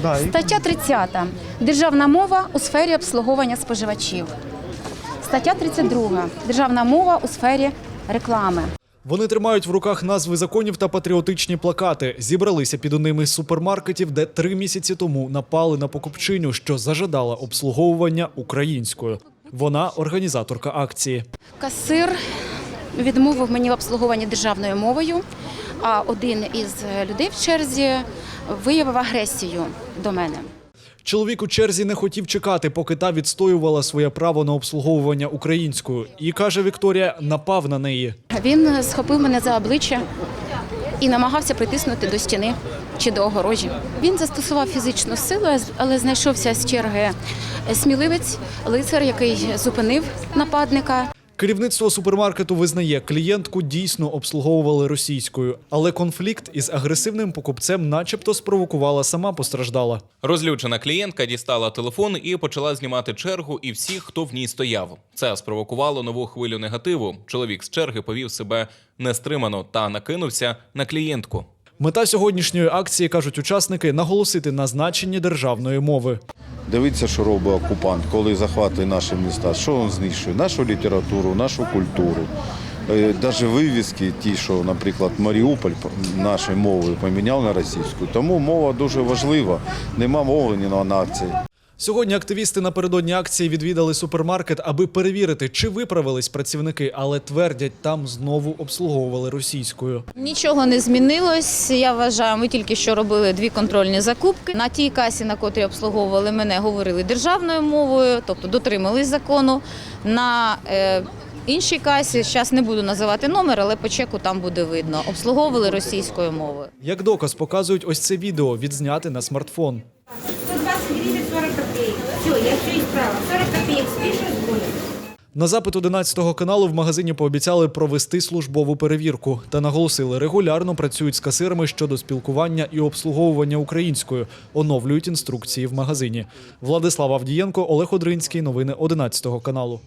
Стаття 30. Державна мова у сфері обслуговування споживачів. Стаття 32. Державна мова у сфері реклами. Вони тримають в руках назви законів та патріотичні плакати. Зібралися під ними з супермаркетів, де три місяці тому напали на покупчиню, що зажадала обслуговування українською. Вона організаторка акції. Касир відмовив мені в обслуговуванні державною мовою, а один із людей в черзі виявив агресію до мене. Чоловік у черзі не хотів чекати, поки та відстоювала своє право на обслуговування українською. І каже Вікторія, напав на неї. Він схопив мене за обличчя і намагався притиснути до стіни чи до огорожі. Він застосував фізичну силу, але знайшовся з черги сміливець, лицар, який зупинив нападника. Керівництво супермаркету визнає, клієнтку дійсно обслуговували російською, але конфлікт із агресивним покупцем, начебто, спровокувала сама постраждала. Розлючена клієнтка дістала телефон і почала знімати чергу і всіх, хто в ній стояв. Це спровокувало нову хвилю негативу. Чоловік з черги повів себе нестримано та накинувся на клієнтку. Мета сьогоднішньої акції кажуть учасники наголосити на значенні державної мови. Дивіться, що робить окупант, коли захватує наші міста. Що він знищує? Нашу літературу, нашу культуру. Навіть вивіски, ті, що, наприклад, Маріуполь нашою мовою поміняв на російську. Тому мова дуже важлива. Нема мови ні на акції. Сьогодні активісти напередодні акції відвідали супермаркет, аби перевірити, чи виправились працівники, але твердять, там знову обслуговували російською. Нічого не змінилось. Я вважаю, ми тільки що робили дві контрольні закупки. На тій касі, на котрій обслуговували мене, говорили державною мовою, тобто дотримались закону. На е, іншій касі, зараз не буду називати номер, але по чеку там буде видно. Обслуговували російською мовою. Як доказ показують ось це відео, відзняте на смартфон. 120 гривен 40 я все исправила. 40 копійок спишешь, будет. На запит 11 каналу в магазині пообіцяли провести службову перевірку та наголосили, регулярно працюють з касирами щодо спілкування і обслуговування українською, оновлюють інструкції в магазині. Владислав Авдієнко, Олег Одринський. Новини 11 каналу.